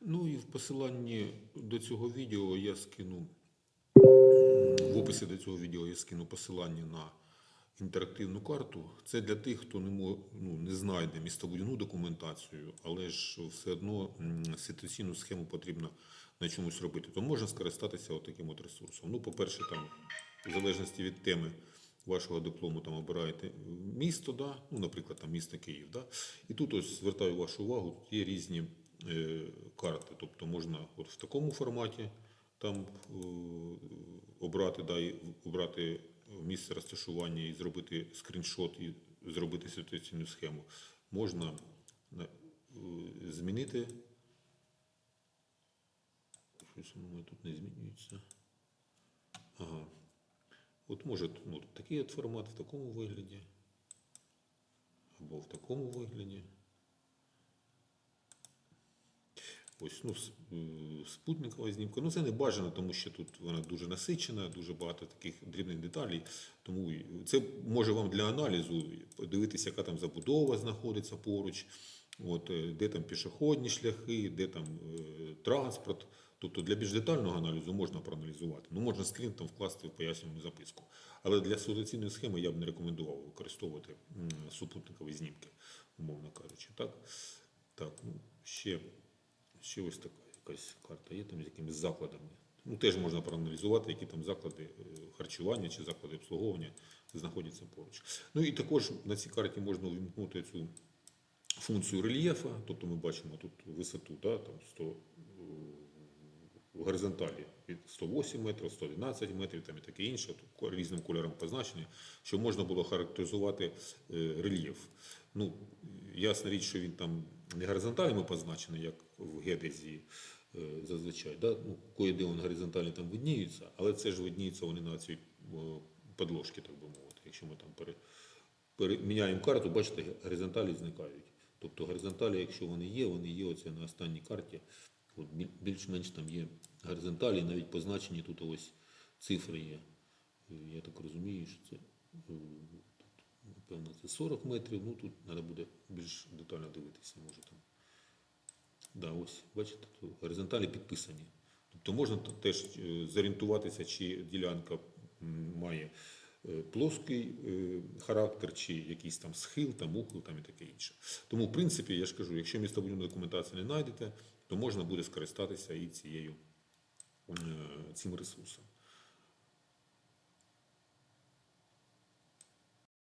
Ну і в посиланні до цього відео я скину в описі до цього відео я скину посилання на інтерактивну карту. Це для тих, хто не ну, не знайде містобудівну документацію, але ж все одно ситуаційну схему потрібно на чомусь робити. То можна скористатися отаким от ресурсом. Ну, по-перше, там, в залежності від теми вашого диплому там обираєте місто, да? ну, наприклад, там місто Київ. Да? І тут ось звертаю вашу увагу, тут є різні карти. Тобто можна от в такому форматі там е, обрати, да, і обрати місце розташування і зробити скріншот і зробити ситуаційну схему. Можна е, змінити. Щось воно тут не змінюється. Ага. От може ну, такий от формат в такому вигляді. Або в такому вигляді. Ось ну, спутникова знімка. Ну, це не бажано, тому що тут вона дуже насичена, дуже багато таких дрібних деталей. Тому це може вам для аналізу подивитися, яка там забудова знаходиться поруч, от, е, де там пішохідні шляхи, де там е, транспорт. Тобто для більш детального аналізу можна проаналізувати. Ну, можна скрін там вкласти в пояснювальну записку. Але для ситуаційної схеми я б не рекомендував використовувати супутникові знімки, умовно кажучи. Так, так ну, ще, ще ось така якась карта є там з якимись закладами. Ну, теж можна проаналізувати, які там заклади е, харчування чи заклади обслуговування знаходяться поруч. Ну і також на цій карті можна увімкнути цю функцію рельєфа, тобто ми бачимо тут висоту, да, там 100, е, в горизонталі від 108 метрів, 111 метрів там і таке інше, тут різним кольором позначені, щоб можна було характеризувати е, рельєф. Ну, ясна річ, що він там не горизонталями позначений, як в геодезії е, зазвичай. Да? Ну, кое-де він горизонтально там видніються, але це ж видніються вони на цій подложці, так би мовити. Якщо ми там пере, переміняємо карту, бачите, горизонталі зникають. Тобто горизонталі, якщо вони є, вони є оце на останній карті. От більш-менш там є горизонталі, навіть позначені тут ось цифри є. Е, Я так розумію, що це напевно це 40 метрів. Ну тут треба буде більш детально дивитися, може там. Да, ось, бачите, тут горизонталі підписані. Тобто можна теж е, зорієнтуватися, чи ділянка має е, плоский е, характер, чи якийсь там схил, там ухил, там і таке інше. Тому, в принципі, я ж кажу, якщо містобудівну документацію не знайдете, то можна буде скористатися і цією, цим ресурсом.